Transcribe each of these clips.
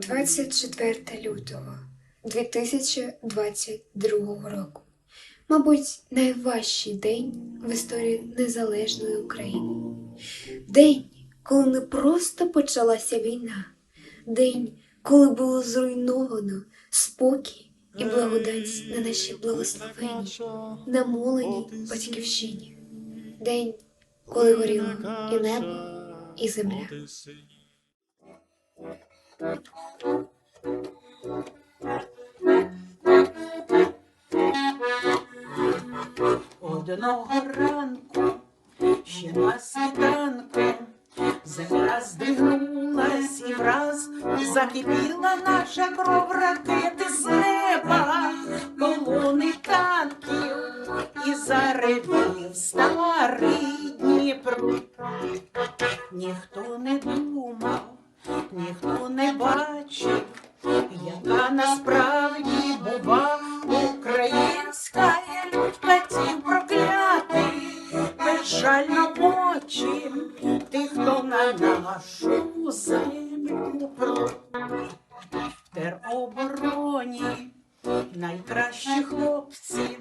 Двадцять четверте лютого 2022 року. Мабуть, найважчий день в історії незалежної України. День, коли не просто почалася війна, день, коли було зруйновано спокій і благодать на нашій благословенній, намоленій батьківщині. День, коли горіло і небо, і земля. Одного ранку, ще на світанку, земля здригнулась і враз закипіла наша кров ракети найкращі хлопці,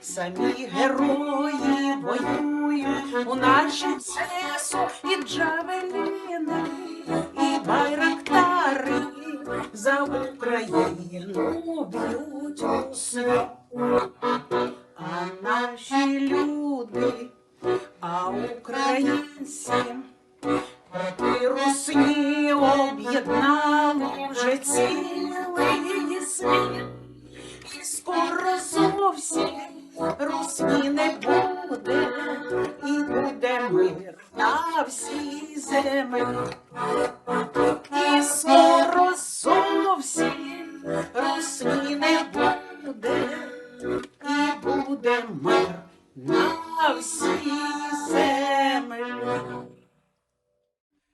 самі герої воюють у нашім СЕСу і джавеліни, і байрактари за Україну б'ють усе. А наші люди, а українці проти русні об'єднали вже цілий світ. Скоро зовсім русні не буде, і буде мир на всій землі. І скоро зовсім русні не буде, і буде мир на всій землі.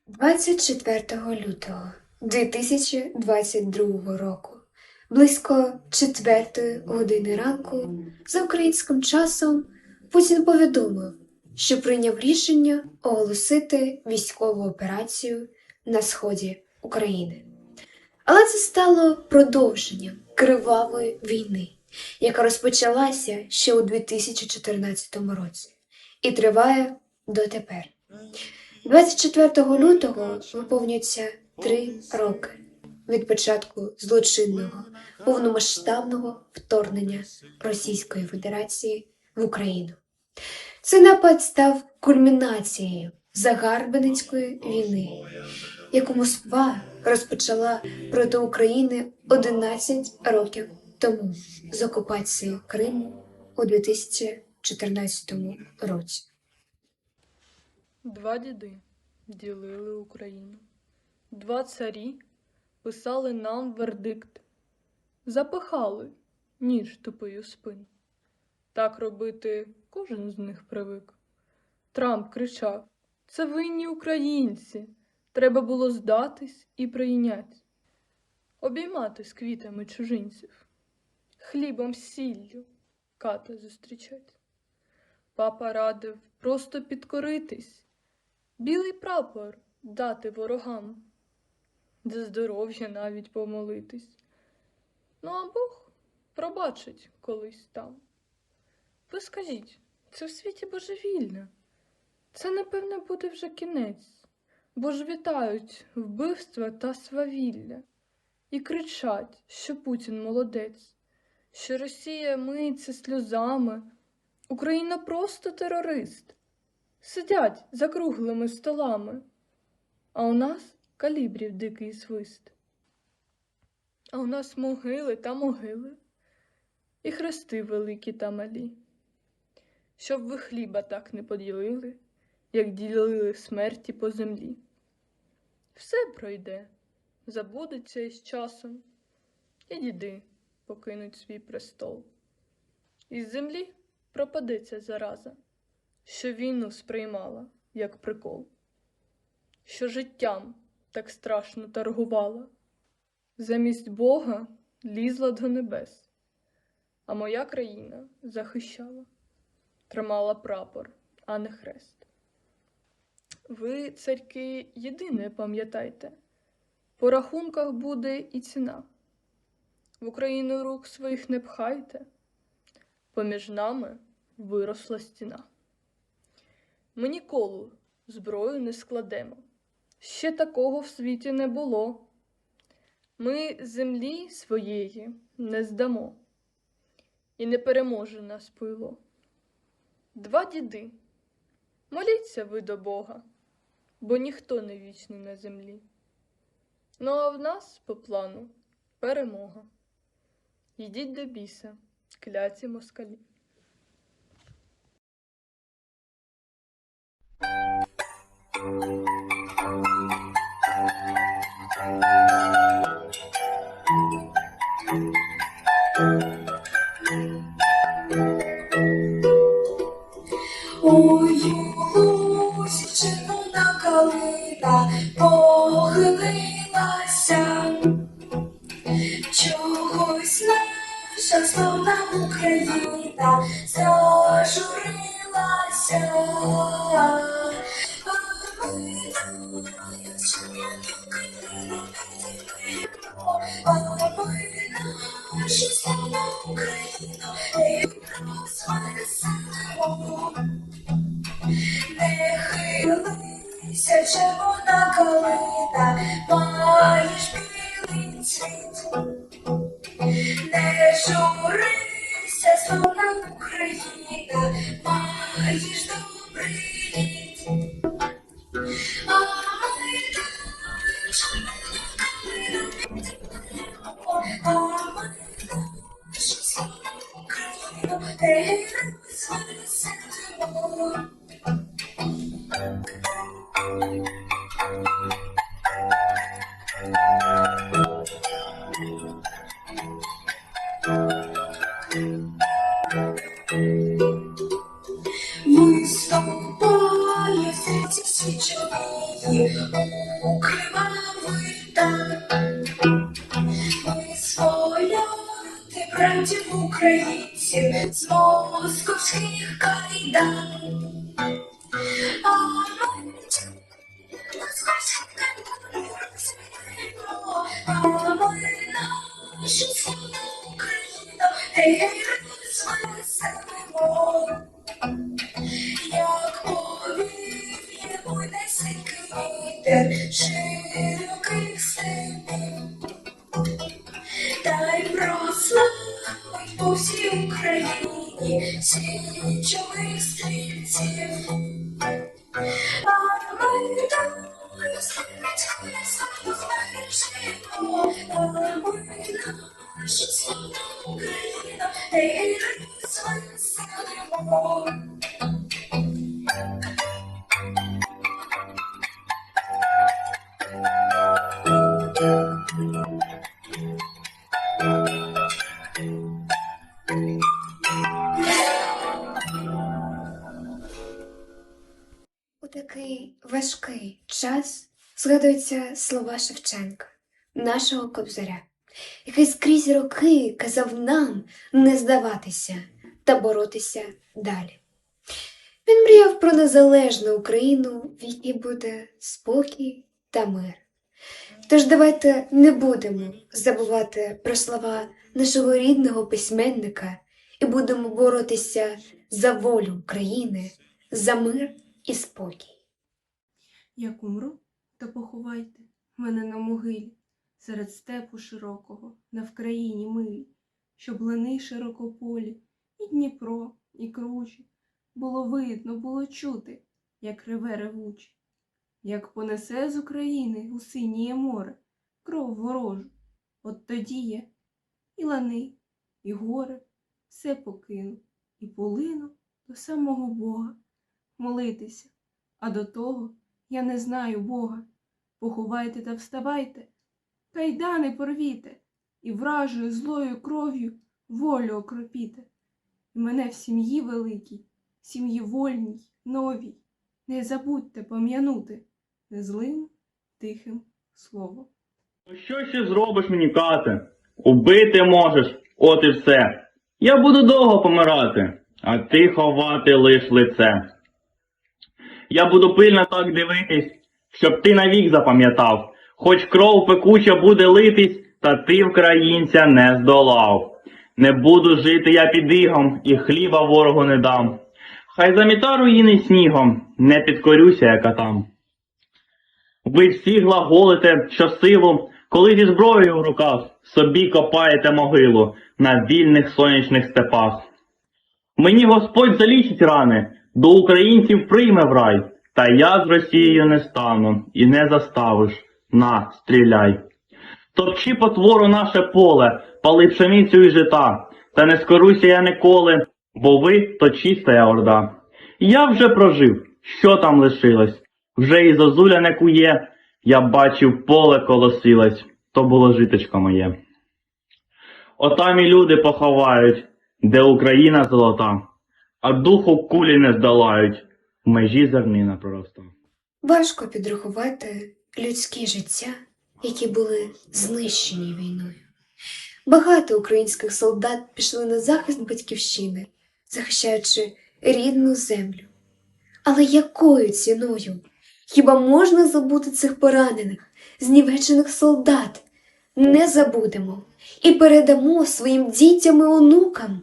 24 лютого 2022 року, близько 4 години ранку, за українським часом, Путін повідомив, що прийняв рішення оголосити військову операцію на сході України. Але це стало продовженням кривавої війни, яка розпочалася ще у 2014 році і триває дотепер. 24 лютого виповнюється три роки від початку злочинного повномасштабного вторгнення Російської Федерації в Україну. Цей напад став кульмінацією загарбницької війни, яку Москва розпочала проти України 11 років тому з окупації Криму у 2014 році. Два діди ділили Україну. Два царі писали нам вердикт. Запихали ніж тупою спину. Так робити кожен з них привик. Трамп кричав: Це винні українці. Треба було здатись і прийняти. Обіймати з квітами чужинців, хлібом сіллю ката зустрічать. Папа радив просто підкоритись, білий прапор дати ворогам, за здоров'я навіть помолитись. Ну а Бог пробачить колись там. Ви скажіть, це в світі божевільне. Це, напевне, буде вже кінець, бо ж вітають вбивства та свавілля і кричать, що Путін молодець, що Росія миється сльозами. Україна просто терорист. Сидять за круглими столами, а у нас калібрів дикий свист. А у нас могили та могили, і хрести великі та малі. Щоб ви хліба так не поділили, як ділили смерті по землі. Все пройде, забудеться із часом, і діди покинуть свій престол. Із землі пропадеться зараза, що війну сприймала, як прикол, що життям так страшно торгувала, замість Бога лізла до небес, а моя країна захищала, тримала прапор, а не хрест. Ви, царьки, єдине пам'ятайте, по рахунках буде і ціна. В Україну рук своїх не пхайте, поміж нами виросла стіна. Ми ніколи зброю не складемо, ще такого в світі не було. Ми землі своєї не здамо, і не переможе нас пило. Два діди, моліться ви до Бога, бо ніхто не вічний на землі. Ну а в нас по плану перемога. Йдіть до біса, кляті москалі. Ой, наша Україна зажурилася. А ми нашу славну Україну і розвеселимо. Не хилися, червона калина, маєш білий цвіт. Не журися, славна Україна, маєш добрий Виступає в серці свічовії у кривавий так. Визволяти братів українців з московських кайдан. А ми московських кайдан а ми нашу славну Україну, гей, розвеселимо. Вітер широких степів, та й прославить по всій Україні січових стрільців. Згадуються слова Шевченка, нашого кобзаря, який скрізь роки казав нам не здаватися та боротися далі. Він мріяв про незалежну Україну, в якій буде спокій та мир. Тож давайте не будемо забувати про слова нашого рідного письменника і будемо боротися за волю України, за мир і спокій. Як умру, то поховайте мене на могилі, серед степу широкого, на Вкраїні милі, щоб лани широкополі, і Дніпро, і кручі, було видно, було чути, як реве ревуче, як понесе з України у синіє море кров ворожу. От тоді я і лани, і гори, все покину, і полину до самого Бога молитися. А до того я не знаю Бога. Поховайте та вставайте, кайдани порвіте, і вражою злою кров'ю волю окропіте. І мене в сім'ї великій, сім'ї вольній, новій, не забудьте пом'янути незлим тихим словом. Ну що ще зробиш мені, кате? Убити можеш, от і все. Я буду довго помирати, а ти ховати лиш лице. Я буду пильно так дивитись, щоб ти навік запам'ятав, хоч кров пекуча буде литись, та ти українця не здолав. Не буду жити я під ігом і хліба ворогу не дам. Хай заміта руїни снігом, не підкорюся я катам. Ви всі глаголите щосилу, коли зі зброєю в руках собі копаєте могилу на вільних сонячних степах. Мені Господь залічить рани, до українців прийме в рай, та я з Росією не стану і не заставиш. На, стріляй. Топчи потвору наше поле, пали пшеницю і жита, та не скоруся я ніколи, бо ви то чиста орда. Я вже прожив, що там лишилось, вже і зозуля не кує, я бачив поле колосилось, то було житочко моє. Отам і люди поховають, де Україна золота, а духу кулі не здолають, в межі зернина пророста. Важко підрахувати людські життя, які були знищені війною. Багато українських солдат пішли на захист батьківщини, захищаючи рідну землю. Але якою ціною? Хіба можна забути цих поранених, знівечених солдат? Не забудемо і передамо своїм дітям і онукам.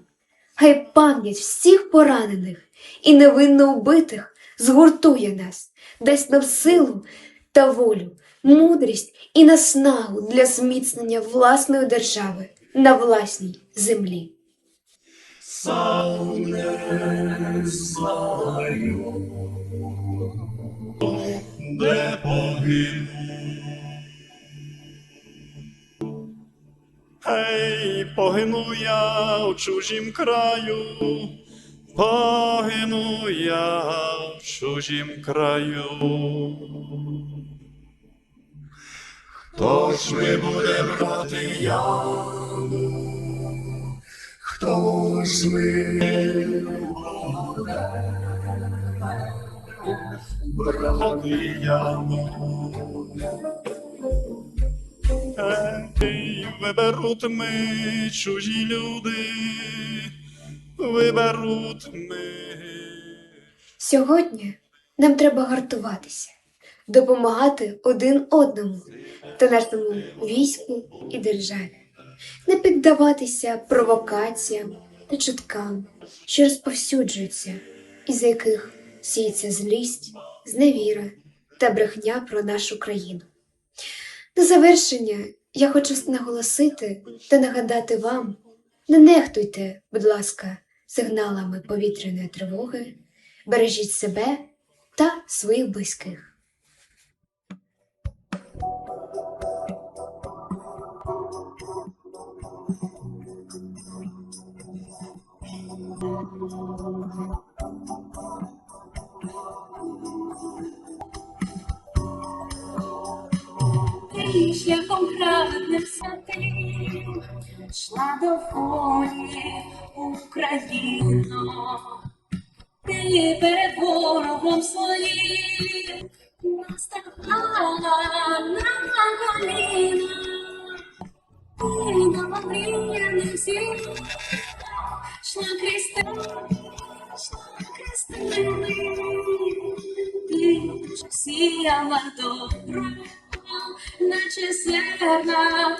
Хай пам'ять всіх поранених і невинно убитих згуртує нас, дасть нам силу та волю, мудрість і наснагу для зміцнення власної держави на власній землі. де погину. Гей, погину я в чужім краю, погину я в чужім краю. Хто ж ми буде брати яму? Хто ж ми брати яму? Ей, виберуть ми чужі люди, виберуть ми. Сьогодні нам треба гартуватися, допомагати один одному та нашому війську і державі, не піддаватися провокаціям та чуткам, що розповсюджуються, із яких сіється злість, зневіра та брехня про нашу країну. На завершення я хочу наголосити та нагадати вам: не нехтуйте, будь ласка, сигналами повітряної тривоги, бережіть себе та своїх близьких. Ти шляхом праведним святим, йшла до волі Україно. Ти перед ворогом своїм наставала на коліна. Ти на мріяних зір, йшла крізь тебе, йшла крізь тебе. Ти сіяла добро, наче зерна.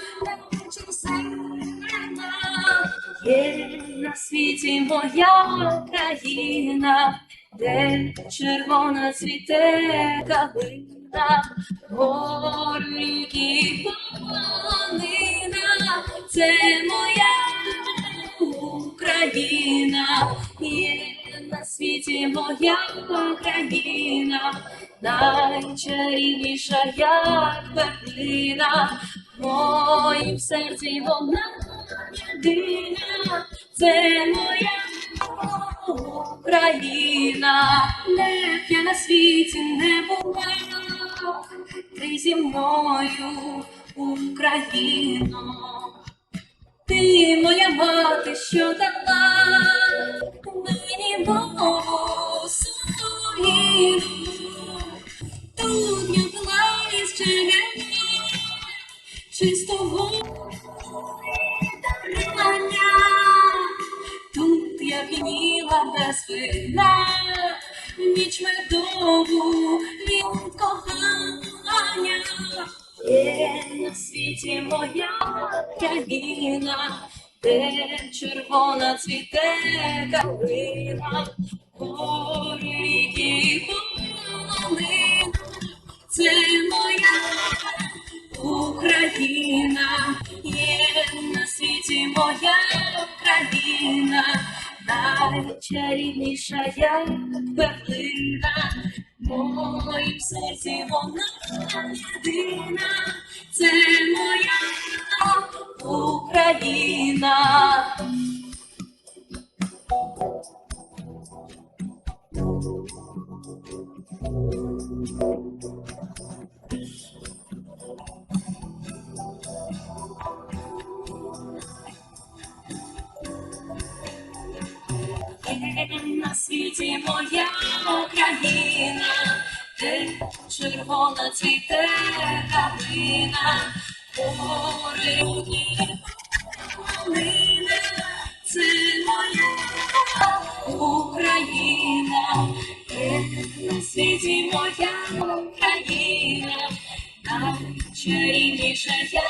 Є на світі моя країна, де червона цвіте калина, горіки полонина, це моя Україна, є на світі моя країна, найчарівніша як перлина, в моїм серці вона єдина, це моя Україна, де б я на світі не була, ти зі мною, Україно. Ти моя мати, що дала вина, ніч медову від кохання. Є на світі моя країна, де червона цвіте калина, гори ріки полонина. Це моя Україна, є на світі моя країна, найчарівніша перлина, моїм серці вона єдина, це моя Україна. Є червона цвіте калина, гори полини, це моя Україна, на світі моя Україна, найчарівніша я